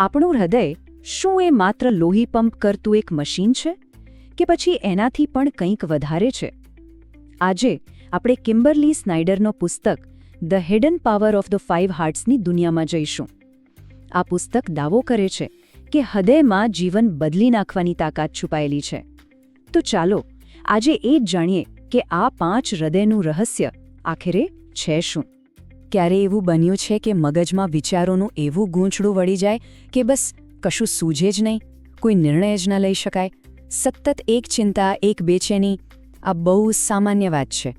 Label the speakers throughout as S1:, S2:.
S1: આપણું હૃદય શું એ માત્ર લોહી પંપ કરતું એક મશીન છે કે પછી એનાથી પણ કંઈક વધારે છે? આજે આપણે કિમ્બરલી સ્નાઇડરનો પુસ્તક the hidden power of the five હાર્ટ્સની દુનિયામાં જઈશું. આ પુસ્તક દાવો કરે છે કે હૃદયમાં જીવન બદલી નાખવાની તાકાત છુપાયેલી છે. તો ચાલો આજે એ જ જાણીએ કે આ પાંચ હૃદયનું રહસ્ય આખરે છે શું? ક્યારે એવું બન્યું છે કે મગજમાં વિચારોનું એવું ગૂંચડું વળી જાય કે બસ કશું સૂઝે જ નહીં, કોઈ નિર્ણય જ ન લઈ શકાય? સતત એક ચિંતા, એક બેચેની, આ બહુ સામાન્ય વાત છે.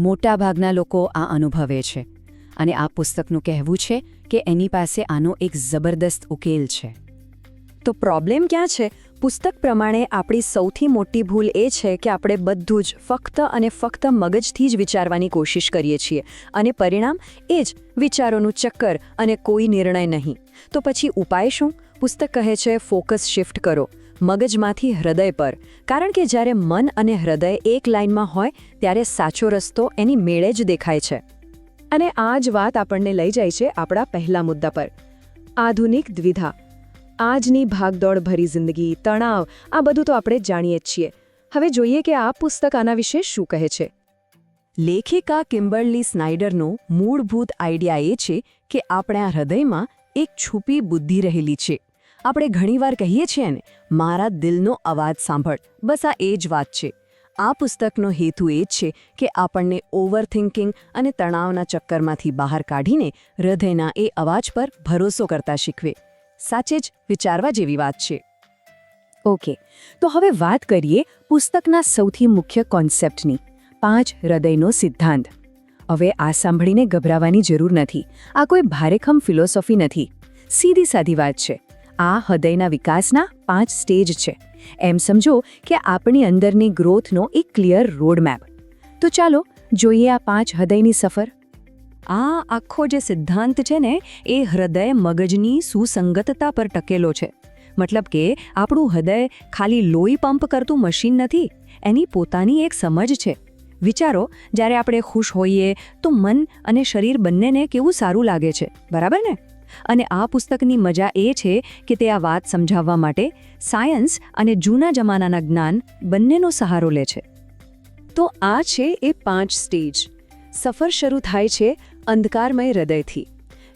S1: મોટાભાગના લોકો આ અનુભવે છે. અને આ પુસ્તકનું કહેવું છે કે એની પાસે આનો એક જબરદસ્ત ઉકેલ છે.
S2: તો પ્રોબ્લેમ ક્યાં છે? પુસ્તક પ્રમાણે આપણી સૌથી મોટી ભૂલ એ છે કે આપણે બધું જ ફક્ત અને ફક્ત મગજથી જ વિચારવાની કોશિશ કરીએ છીએ. અને પરિણામ એ જ વિચારોનું ચક્કર અને કોઈ નિર્ણય નહીં. તો પછી ઉપાય શું? પુસ્તક કહે છે, ફોકસ શિફ્ટ કરો. મગજમાંથી હૃદય પર. કારણ કે જ્યારે મન અને હૃદય એક લાઇનમાં હોય, ત્યારે સાચો રસ્તો એની મેળે જ દેખાય છે. અને આ જ વાત આપણને લઈ જાય છે આપણા પહેલા મુદ્દા પર. આધુનિક દ્વિધા. આજની ભાગદોડ ભરી જિંદગી, તણાવ, આ બધું તો આપણે જાણીએ જ છીએ. હવે જોઈએ કે આ પુસ્તક આના વિશે શું કહે છે. લેખિકા કિમ્બર્લી સ્નાઇડરનો મૂળભૂત આઈડિયા એ છે કે આપણા હૃદયમાં એક છુપી બુદ્ધિ રહેલી છે. આપણે ઘણીવાર કહીએ છીએ ને, મારા દિલનો અવાજ સાંભળ. બસ આ એ જ વાત છે. આ પુસ્તકનો હેતુ એ જ છે કે આપણને ઓવરથિંકિંગ અને તણાવના ચક્કરમાંથી બહાર કાઢીને હૃદયના એ અવાજ પર ભરોસો કરતા શીખવે. સાચે જ વિચારવા જેવી વાત છે.
S1: ઓકે, તો હવે વાત કરીએ પુસ્તકના સૌથી મુખ્ય કોન્સેપ્ટની, પાંચ હૃદયનો સિદ્ધાંત. હવે આ સાંભળીને ગભરાવાની જરૂર નથી. આ કોઈ ભારેખમ ફિલોસોફી નથી. સીધી સાધી વાત છે. આ હૃદયના વિકાસના પાંચ સ્ટેજ છે. એમ સમજો કે આપણી અંદરની ગ્રોથનો એક ક્લિયર રોડમેપ. તો ચાલો જોઈએ આ પાંચ હૃદયની સફર.
S2: આ આખો જે સિદ્ધાંત છે ને, એ હૃદય મગજની સુસંગતતા પર ટકેલો છે. મતલબ કે આપણું હૃદય ખાલી લોહી પંપ કરતું મશીન નથી, એની પોતાની એક સમજ છે. વિચારો, જ્યારે આપણે ખુશ હોઈએ, તો મન અને શરીર બંનેને કેવું સારું લાગે છે, બરાબર ને? અને આ પુસ્તકની મજા એ છે કે તે આ વાત સમજાવવા માટે સાયન્સ અને જૂના જમાનાના જ્ઞાન બંનેનો સહારો લે છે. તો આ છે એ પાંચ સ્ટેજ. સફર શરૂ થાય છે અંધકારમય હૃદયથી,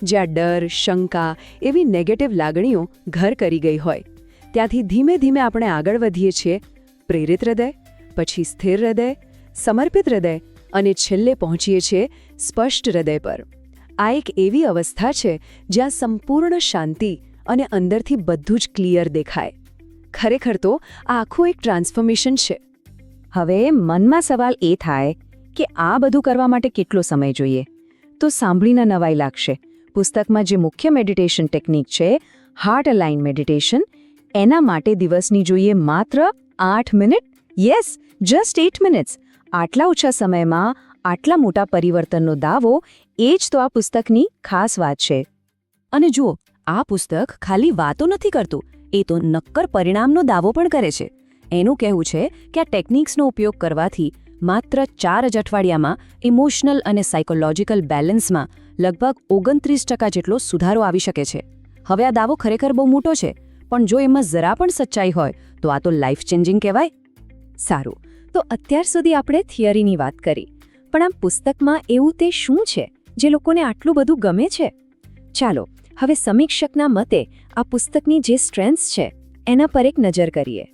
S2: જ્યાં ડર, શંકા એવી નેગેટિવ લાગણીઓ ઘર કરી ગઈ હોય. ત્યાંથી ધીમે ધીમે આપણે આગળ વધીએ છીએ, પ્રેરિત હૃદય, પછી સ્થિર હૃદય, સમર્પિત હૃદય અને છેલ્લે પહોંચીએ છીએ સ્પષ્ટ હૃદય પર. આ એક એવી અવસ્થા છે જ્યાં સંપૂર્ણ શાંતિ અને અંદરથી બધું જ ક્લિયર દેખાય. ખરેખર તો આ આખું એક ટ્રાન્સફોર્મેશન છે.
S1: હવે મનમાં સવાલ એ થાય કે આ બધું કરવા માટે કેટલો સમય જોઈએ? તો સાંભળીને નવાઈ લાગશે. પુસ્તકમાં જે મુખ્ય મેડિટેશન ટેકનિક છે હાર્ટ અલાઇન મેડિટેશન એના માટે દિવસની જોઈએ માત્ર આઠ minute? Yes just eight minutes આટલા ઓછા સમયમાં, આટલા મોટા પરિવર્તનનો દાવો, એ જ તો આ પુસ્તકની ખાસ વાત છે. અને જુઓ, આ પુસ્તક ખાલી વાતો નથી કરતું, એ તો નક્કર પરિણામનો દાવો પણ કરે છે. એનું કહેવું છે કે આ ટેકનિક્સનો ઉપયોગ કરવાથી માત્ર ચાર જ અઠવાડિયામાં ઇમોશનલ અને સાયકોલોજીકલ બેલેન્સમાં લગભગ ઓગણત્રીસ ટકા જેટલો સુધારો આવી શકે છે. હવે આ દાવો ખરેખર બહુ મોટો છે, પણ જો એમાં જરા પણ સચ્ચાઈ હોય, તો આ તો લાઈફ ચેન્જિંગ કહેવાય. સારું, તો અત્યાર સુધી આપણે થિયરીની વાત કરી, પણ આ પુસ્તકમાં એવું તે શું છે, જે લોકોને આટલું બધું ગમે છે? ચાલો, હવે સમીક્ષકના મતે આ પુસ્તકની જે સ્ટ્રેન્થ્સ છે, એના પર એક નજર કરીએ.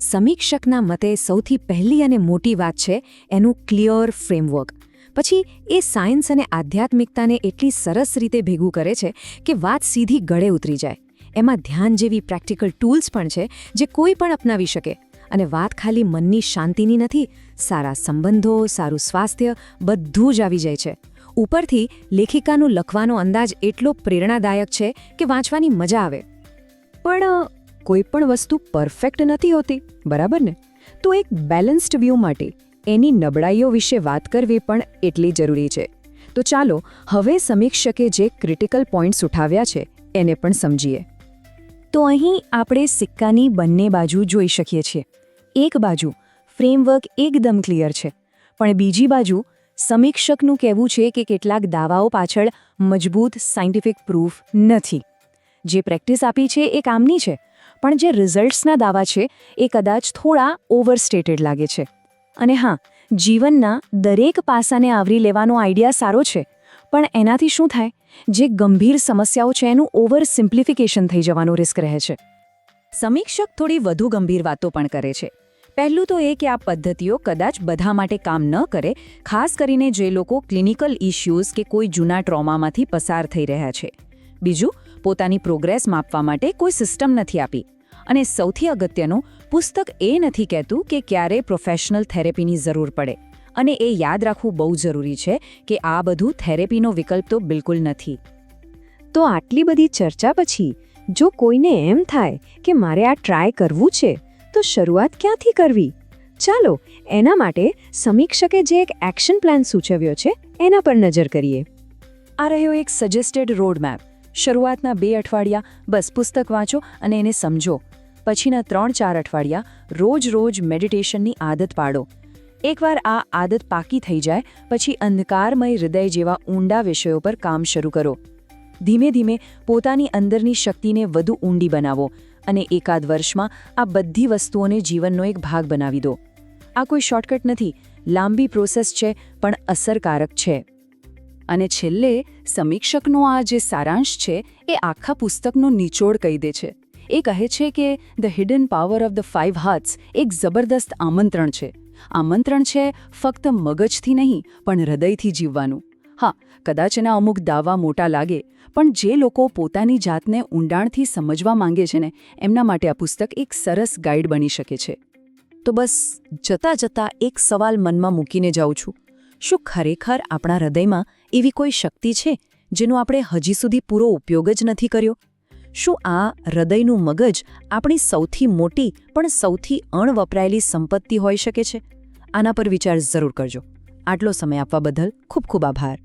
S1: સમીક્ષકના મતે સૌથી પહેલી અને મોટી વાત છે એનું ક્લિયર ફ્રેમવર્ક. પછી એ સાયન્સ અને આધ્યાત્મિકતાને એટલી સરસ રીતે ભેગું કરે છે કે વાત સીધી ગળે ઉતરી જાય. એમાં ધ્યાન જેવી પ્રેક્ટિકલ ટૂલ્સ પણ છે જે કોઈ પણ અપનાવી શકે. અને વાત ખાલી મનની શાંતિની નથી, સારા સંબંધો, સારું સ્વાસ્થ્ય બધું જ આવી જાય છે. ઉપરથી લેખિકાનું લખવાનો અંદાજ એટલો પ્રેરણાદાયક છે કે વાંચવાની મજા આવે. પણ કોઈ પણ વસ્તુ પરફેક્ટ નથી હોતી, બરાબર ને? તો એક બેલેન્સ્ડ વ્યૂ માટે એની નબળાઈઓ વિશે વાત કરવી પણ એટલી જરૂરી છે. તો ચાલો, હવે સમીક્ષકે જે ક્રિટિકલ પોઈન્ટ્સ ઉઠાવ્યા છે, એને પણ સમજીએ. તો અહીં આપણે સિક્કાની બંને બાજુ જોઈ શકીએ છીએ. એક બાજુ ફ્રેમવર્ક એકદમ ક્લિયર છે, પણ બીજી બાજુ સમીક્ષકનું કહેવું છે કે કેટલાક દાવાઓ પાછળ મજબૂત સાયન્ટિફિક પ્રૂફ નથી. જે પ્રેક્ટિસ આપી છે એ કામની છે. પણ જે રિઝલ્ટ્સના દાવા છે એ કદાચ થોડા ઓવરસ્ટેટેડ લાગે છે. અને હા, જીવનના દરેક પાસાને આવરી લેવાનો આઈડિયા સારો છે. પણ એનાથી શું થાય? જે ગંભીર સમસ્યાઓ છે એનું ઓવર સિમ્પ્લિફિકેશન થઈ જવાનો રિસ્ક રહે છે.
S2: સમીક્ષક થોડી વધુ ગંભીર વાતો પણ કરે છે. પહેલું તો એ કે આ પદ્ધતિઓ કદાચ બધા માટે કામ ન કરે, ખાસ કરીને જે લોકો ક્લિનિકલ ઇશ્યુઝ કે કોઈ જૂના ટ્રોમામાંથી પસાર થઈ રહ્યા છે. બીજું પોતાની પ્રોગ્રેસ માપવા માટે કોઈ સિસ્ટમ નથી આપી. અને સૌથી અગત્યનું, પુસ્તક એ નથી કહેતું કે ક્યારે પ્રોફેશનલ થેરેપીની જરૂર પડે. અને એ યાદ રાખવું બહુ જરૂરી છે કે આ બધું થેરેપીનો વિકલ્પ તો બિલકુલ નથી.
S1: તો આટલી બધી ચર્ચા પછી, જો કોઈને એમ થાય કે મારે આ ટ્રાય કરવું છે, તો શરૂઆત ક્યાંથી કરવી? ચાલો, એના માટે સમીક્ષકે જે એક એક્શન પ્લાન સૂચવ્યો છે, એના પર નજર કરીએ.
S2: આ રહ્યો એક સજેસ્ટેડ રોડમેપ શરૂઆતના બે અઠવાડિયા બસ પુસ્તક વાંચો અને એને સમજો. પછીના ત્રણ ચાર અઠવાડિયા રોજ રોજ મેડિટેશનની આદત પાડો. એકવાર આ આદત પાકી થઈ જાય, પછી અંધકારમય હૃદય જેવા ઊંડા વિષયો પર કામ શરૂ કરો. ધીમે ધીમે પોતાની અંદરની શક્તિને વધુ ઊંડી બનાવો અને એકાદ વર્ષમાં આ બધી વસ્તુઓને જીવનનો એક ભાગ બનાવી દો. આ કોઈ શોર્ટકટ નથી, લાંબી પ્રોસેસ છે, પણ અસરકારક છે. અને છેલ્લે સમીક્ષકનો આ જે સારાંશ છે, એ આખા પુસ્તકનો નિચોડ કહી દે છે. એ કહે છે કે the hidden power of the five hearts એક જબરદસ્ત આમંત્રણ છે. આમંત્રણ છે ફક્ત મગજથી નહીં, પણ હૃદયથી જીવવાનું. હા, કદાચ એના અમુક દાવા મોટા લાગે, પણ જે લોકો પોતાની જાતને ઊંડાણથી સમજવા માંગે છે ને, એમના માટે આ પુસ્તક એક સરસ ગાઈડ બની શકે છે. તો બસ, જતા જતા એક સવાલ મનમાં મૂકીને જાઉં છું. શું ખરેખર આપણા હૃદયમાં એવી કોઈ શક્તિ છે જેનો આપણે હજી સુધી પૂરો ઉપયોગ જ નથી કર્યો? શું આ હૃદયનું મગજ આપણી સૌથી મોટી પણ સૌથી અણવપરાયેલી સંપત્તિ હોઈ શકે છે? આના પર વિચાર જરૂર કરજો. આટલો સમય આપવા બદલ ખૂબ ખૂબ આભાર.